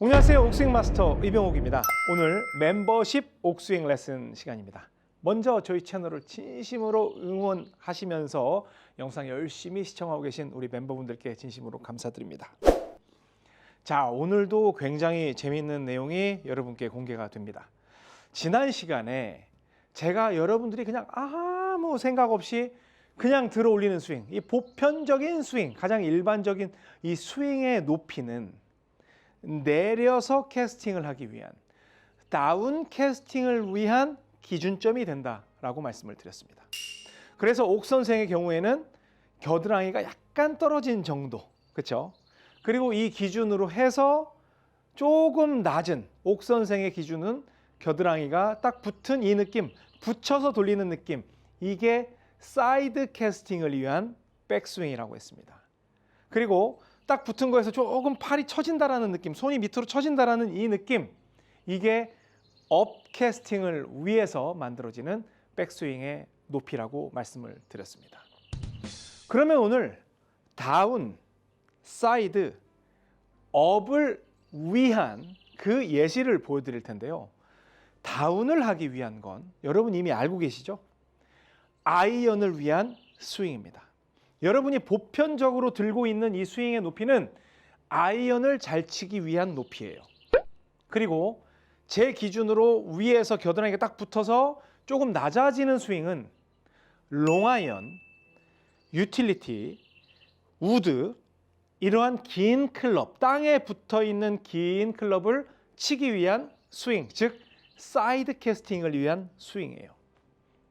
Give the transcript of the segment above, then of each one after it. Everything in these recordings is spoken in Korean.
안녕하세요. 옥스윙 마스터 이병옥입니다. 오늘 멤버십 옥스윙 레슨 시간입니다. 먼저 저희 채널을 진심으로 응원하시면서 영상 열심히 시청하고 계신 우리 멤버분들께 진심으로 감사드립니다. 자, 오늘도 굉장히 재미있는 내용이 여러분께 공개가 됩니다. 지난 시간에 제가 여러분들이 그냥 아무 생각 없이 그냥 들어 올리는 스윙, 이 보편적인 스윙, 가장 일반적인 이 스윙의 높이는 내려서 캐스팅을 하기 위한 다운 캐스팅을 위한 기준점이 된다라고 말씀을 드렸습니다. 그래서 옥 선생의 경우에는 겨드랑이가 약간 떨어진 정도, 그렇죠? 그리고 이 기준으로 해서 조금 낮은 옥 선생의 기준은 겨드랑이가 딱 붙은 이 느낌, 붙여서 돌리는 느낌, 이게 사이드 캐스팅을 위한 백스윙이라고 했습니다. 그리고 딱 붙은 거에서 조금 팔이 처진다라는 느낌, 손이 밑으로 처진다라는 이 느낌, 이게 업 캐스팅을 위해서 만들어지는 백스윙의 높이라고 말씀을 드렸습니다. 그러면 오늘 다운, 사이드, 업을 위한 그 예시를 보여드릴 텐데요. 다운을 하기 위한 건 여러분 이미 알고 계시죠? 아이언을 위한 스윙입니다. 여러분이 보편적으로 들고 있는 이 스윙의 높이는 아이언을 잘 치기 위한 높이예요. 그리고 제 기준으로 위에서 겨드랑이가 딱 붙어서 조금 낮아지는 스윙은 롱아이언, 유틸리티, 우드 이러한 긴 클럽, 땅에 붙어 있는 긴 클럽을 치기 위한 스윙, 즉 사이드 캐스팅을 위한 스윙이에요.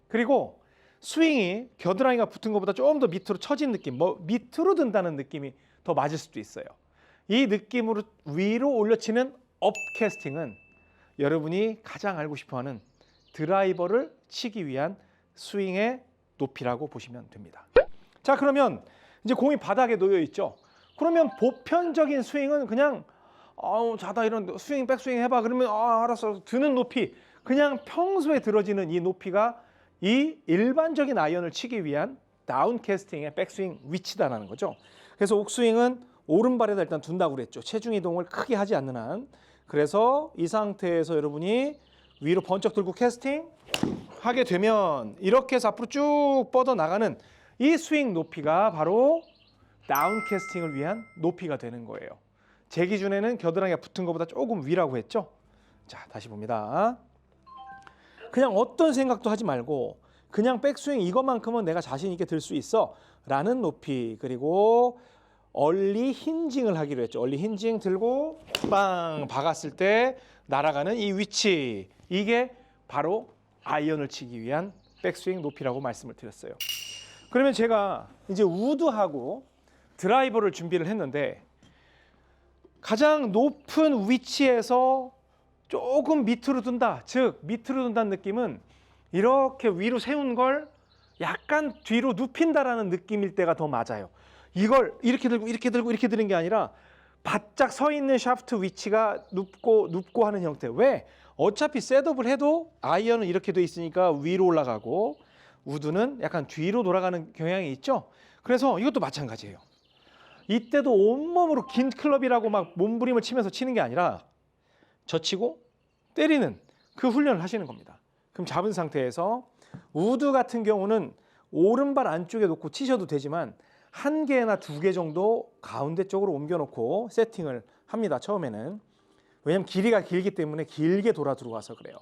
그리고 스윙이 겨드랑이가 붙은 것보다 조금 더 밑으로 처진 느낌, 뭐 밑으로 든다는 느낌이 더 맞을 수도 있어요. 이 느낌으로 위로 올려치는 업 캐스팅은 여러분이 가장 알고 싶어하는 드라이버를 치기 위한 스윙의 높이라고 보시면 됩니다. 자 그러면 이제 공이 바닥에 놓여 있죠. 그러면 보편적인 스윙은 그냥 아우 자다 이런 스윙 백스윙 해봐 그러면 아 알았어 드는 높이 그냥 평소에 들어지는 이 높이가 이 일반적인 아이언을 치기 위한 다운 캐스팅의 백스윙 위치다라는 거죠. 그래서 옥스윙은 오른발에다 일단 둔다고 그랬죠. 체중 이동을 크게 하지 않는 한. 그래서 이 상태에서 여러분이 위로 번쩍 들고 캐스팅 하게 되면 이렇게 해서 앞으로 쭉 뻗어 나가는 이 스윙 높이가 바로 다운 캐스팅을 위한 높이가 되는 거예요. 제 기준에는 겨드랑이가 붙은 것보다 조금 위라고 했죠. 자, 다시 봅니다. 그냥 어떤 생각도 하지 말고 그냥 백스윙 이것만큼은 내가 자신 있게 들 수 있어 라는 높이 그리고 얼리 힌징을 하기로 했죠. 얼리 힌징 들고 빵 박았을 때 날아가는 이 위치 이게 바로 아이언을 치기 위한 백스윙 높이라고 말씀을 드렸어요. 그러면 제가 이제 우드하고 드라이버를 준비를 했는데 가장 높은 위치에서 조금 밑으로 둔다. 즉 밑으로 둔다는 느낌은 이렇게 위로 세운 걸 약간 뒤로 눕힌다라는 느낌일 때가 더 맞아요. 이걸 이렇게 들고 이렇게 들고 이렇게 드는 게 아니라 바짝 서 있는 샤프트 위치가 눕고 눕고 하는 형태. 왜? 어차피 셋업을 해도 아이언은 이렇게 돼 있으니까 위로 올라가고 우드는 약간 뒤로 돌아가는 경향이 있죠. 그래서 이것도 마찬가지예요. 이때도 온몸으로 긴 클럽이라고 막 몸부림을 치면서 치는 게 아니라 젖히고 때리는 그 훈련을 하시는 겁니다. 그럼 잡은 상태에서 우드 같은 경우는 오른발 안쪽에 놓고 치셔도 되지만 한 개나 두 개 정도 가운데 쪽으로 옮겨 놓고 세팅을 합니다. 처음에는. 왜냐면 길이가 길기 때문에 길게 돌아 들어와서 그래요.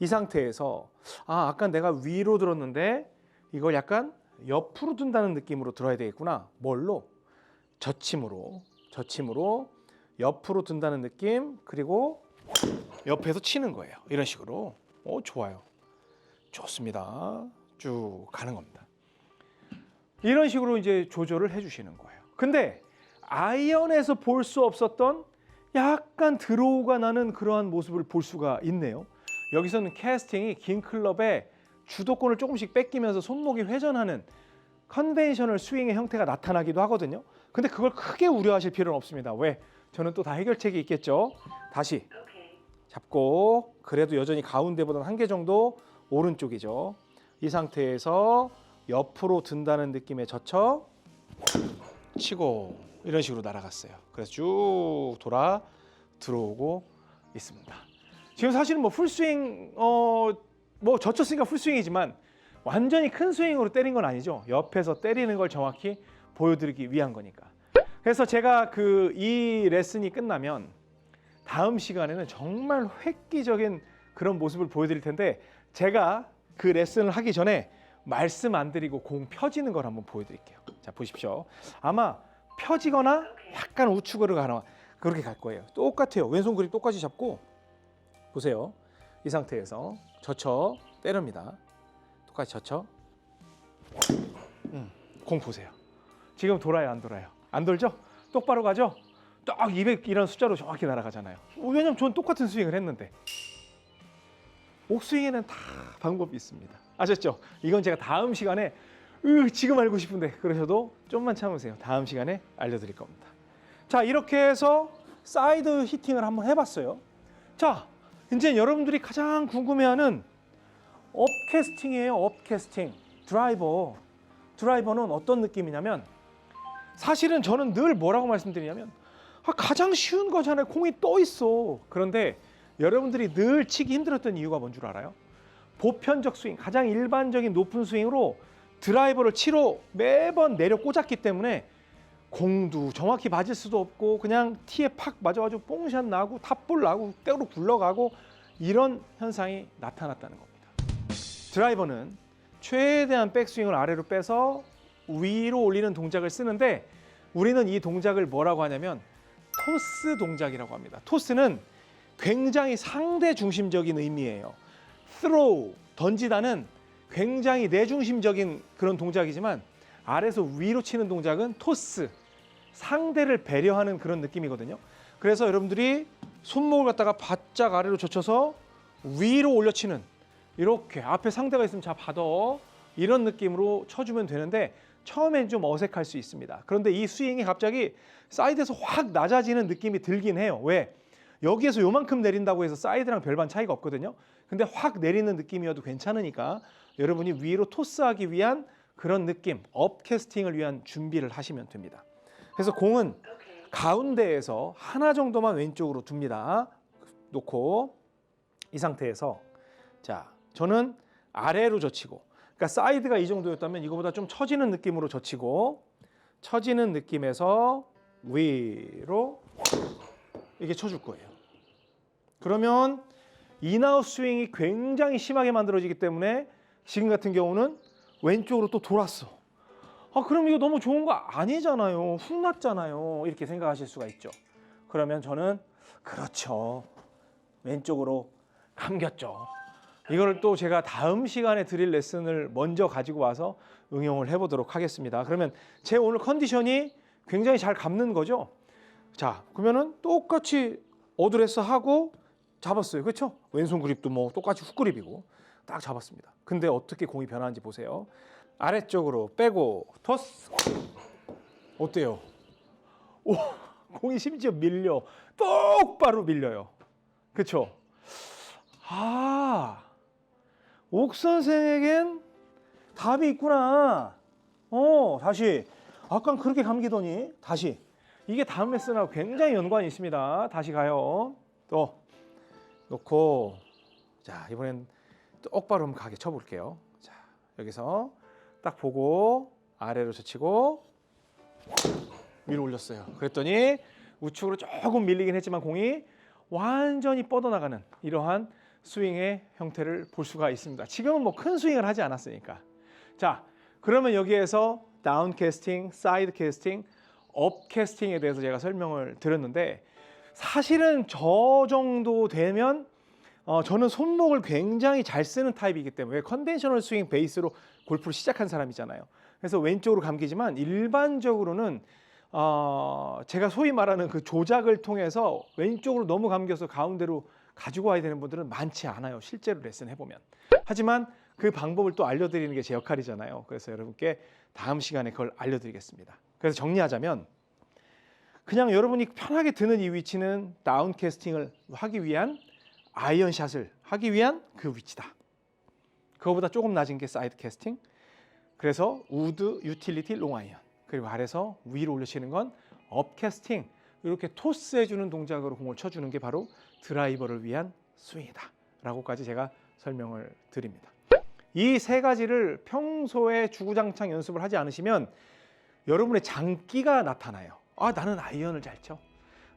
이 상태에서 아, 아까 내가 위로 들었는데 이걸 약간 옆으로 둔다는 느낌으로 들어야 되겠구나. 뭘로? 젖힘으로. 젖힘으로 옆으로 둔다는 느낌. 그리고 옆에서 치는 거예요. 이런 식으로. 오, 좋아요. 좋습니다. 쭉 가는 겁니다. 이런 식으로 이제 조절을 해 주시는 거예요. 근데 아이언에서 볼 수 없었던 약간 드로우가 나는 그러한 모습을 볼 수가 있네요. 여기서는 캐스팅이 긴 클럽에 주도권을 조금씩 뺏기면서 손목이 회전하는 컨벤셔널 스윙의 형태가 나타나기도 하거든요. 근데 그걸 크게 우려하실 필요는 없습니다. 왜? 저는 또 다 해결책이 있겠죠. 다시 잡고 그래도 여전히 가운데보다는 한 개 정도 오른쪽이죠. 이 상태에서 옆으로 든다는 느낌에 젖혀 치고 이런 식으로 날아갔어요. 그래서 쭉 돌아 들어오고 있습니다. 지금 사실은 뭐 풀스윙 어뭐 젖혔으니까 풀스윙이지만 완전히 큰 스윙으로 때린 건 아니죠. 옆에서 때리는 걸 정확히 보여드리기 위한 거니까. 그래서 제가 그 이 레슨이 끝나면 다음 시간에는 정말 획기적인 그런 모습을 보여드릴 텐데 제가 그 레슨을 하기 전에 말씀 안 드리고 공 펴지는 걸 한번 보여드릴게요. 자 보십시오. 아마 펴지거나 약간 우측으로 가나 그렇게 갈 거예요. 똑같아요. 왼손 그립 똑같이 잡고 보세요. 이 상태에서 젖혀 때립니다. 똑같이 젖혀. 음, 공 보세요. 지금 돌아요, 안 돌아요? 안 돌죠? 똑바로 가죠? 딱 200 이런 숫자로 정확히 날아가잖아요. 왜냐면 전 똑같은 스윙을 했는데. 옥스윙에는 다 방법이 있습니다. 아셨죠? 이건 제가 다음 시간에 으, 지금 알고 싶은데 그러셔도 좀만 참으세요. 다음 시간에 알려드릴 겁니다. 자 이렇게 해서 사이드 히팅을 한번 해봤어요. 자 이제 여러분들이 가장 궁금해하는 업캐스팅이에요. 업캐스팅 드라이버 드라이버는 어떤 느낌이냐면 사실은 저는 늘 뭐라고 말씀드리냐면 아, 가장 쉬운 거잖아요. 공이 떠 있어. 그런데 여러분들이 늘 치기 힘들었던 이유가 뭔 줄 알아요? 보편적 스윙, 가장 일반적인 높은 스윙으로 드라이버를 치로 매번 내려 꽂았기 때문에 공도 정확히 맞을 수도 없고 그냥 티에 팍 맞아가지고 뽕샷 나고 탑볼 나고 때로 굴러가고 이런 현상이 나타났다는 겁니다. 드라이버는 최대한 백스윙을 아래로 빼서 위로 올리는 동작을 쓰는데 우리는 이 동작을 뭐라고 하냐면 토스 동작이라고 합니다. 토스는 굉장히 상대 중심적인 의미예요. throw 던지다는 굉장히 내중심적인 그런 동작이지만 아래서 위로 치는 동작은 토스 상대를 배려하는 그런 느낌이거든요. 그래서 여러분들이 손목을 갖다가 바짝 아래로 젖혀서 위로 올려치는 이렇게 앞에 상대가 있으면 자 받아 이런 느낌으로 쳐주면 되는데 처음엔 좀 어색할 수 있습니다. 그런데 이 스윙이 갑자기 사이드에서 확 낮아지는 느낌이 들긴 해요. 왜? 여기에서 요만큼 내린다고 해서 사이드랑 별반 차이가 없거든요. 근데 확 내리는 느낌이어도 괜찮으니까 여러분이 위로 토스하기 위한 그런 느낌, 업 캐스팅을 위한 준비를 하시면 됩니다. 그래서 공은 가운데에서 하나 정도만 왼쪽으로 둡니다. 놓고 이 상태에서 자, 저는 아래로 젖히고 그러니까 사이드가 이 정도였다면 이거보다 좀 처지는 느낌으로 젖히고 처지는 느낌에서 위로 이게 쳐줄 거예요. 그러면 인아웃 스윙이 굉장히 심하게 만들어지기 때문에 지금 같은 경우는 왼쪽으로 또 돌았어. 아, 그럼 이거 너무 좋은 거 아니잖아요. 훅 났잖아요. 이렇게 생각하실 수가 있죠. 그러면 저는 그렇죠. 왼쪽으로 감겼죠. 이거를 또 제가 다음 시간에 드릴 레슨을 먼저 가지고 와서 응용을 해보도록 하겠습니다. 그러면 제 오늘 컨디션이 굉장히 잘 감는 거죠. 자, 그러면은 똑같이 어드레스 하고 잡았어요. 그렇죠? 왼손 그립도 뭐 똑같이 훅 그립이고 딱 잡았습니다. 근데 어떻게 공이 변하는지 보세요. 아래쪽으로 빼고 토스 어때요? 오, 공이 심지어 밀려 똑바로 밀려요. 그렇죠? 아, 옥 선생에겐 답이 있구나. 어, 다시. 아까 그렇게 감기더니 다시. 이게 다음 레슨하고 굉장히 연관이 있습니다. 다시 가요. 또 놓고 자 이번엔 똑바로 한번 가게 쳐 볼게요. 자 여기서 딱 보고 아래로 젖히고 위로 올렸어요. 그랬더니 우측으로 조금 밀리긴 했지만 공이 완전히 뻗어나가는 이러한 스윙의 형태를 볼 수가 있습니다. 지금은 뭐 큰 스윙을 하지 않았으니까. 자 그러면 여기에서 다운 캐스팅, 사이드 캐스팅, 업 캐스팅에 대해서 제가 설명을 드렸는데 사실은 저 정도 되면 어, 저는 손목을 굉장히 잘 쓰는 타입이기 때문에 컨벤셔널 스윙 베이스로 골프를 시작한 사람이잖아요. 그래서 왼쪽으로 감기지만 일반적으로는 어, 제가 소위 말하는 그 조작을 통해서 왼쪽으로 너무 감겨서 가운데로 가지고 와야 되는 분들은 많지 않아요. 실제로 레슨 해보면. 하지만 그 방법을 또 알려드리는 게 제 역할이잖아요. 그래서 여러분께 다음 시간에 그걸 알려드리겠습니다. 그래서 정리하자면 그냥 여러분이 편하게 드는 이 위치는 다운 캐스팅을 하기 위한 아이언 샷을 하기 위한 그 위치다. 그거보다 조금 낮은 게 사이드 캐스팅. 그래서 우드, 유틸리티, 롱 아이언. 그리고 아래서 위로 올려치는 건 업 캐스팅. 이렇게 토스해주는 동작으로 공을 쳐주는 게 바로 드라이버를 위한 스윙이다 라고까지 제가 설명을 드립니다. 이 세 가지를 평소에 주구장창 연습을 하지 않으시면 여러분의 장기가 나타나요. 아 나는 아이언을 잘 쳐.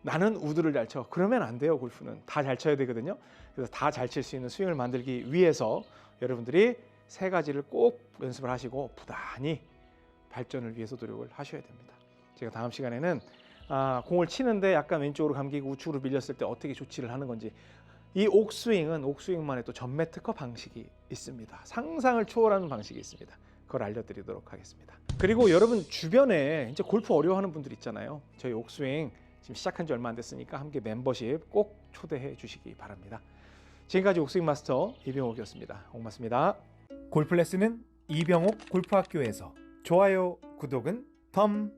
나는 우드를 잘 쳐. 그러면 안 돼요. 골프는 다 잘 쳐야 되거든요. 그래서 다 잘 칠 수 있는 스윙을 만들기 위해서 여러분들이 세 가지를 꼭 연습을 하시고 부단히 발전을 위해서 노력을 하셔야 됩니다. 제가 다음 시간에는 아, 공을 치는데 약간 왼쪽으로 감기고 우측으로 밀렸을 때 어떻게 조치를 하는 건지 이 옥스윙은 옥스윙만의 또 전매 특허 방식이 있습니다. 상상을 초월하는 방식이 있습니다. 그걸 알려드리도록 하겠습니다. 그리고 여러분 주변에 이제 골프 어려워하는 분들 있잖아요. 저희 옥스윙 지금 시작한 지 얼마 안 됐으니까 함께 멤버십 꼭 초대해 주시기 바랍니다. 지금까지 옥스윙 마스터 이병옥이었습니다. 고맙습니다. 골프 레슨은 이병옥 골프학교에서 좋아요, 구독은 덤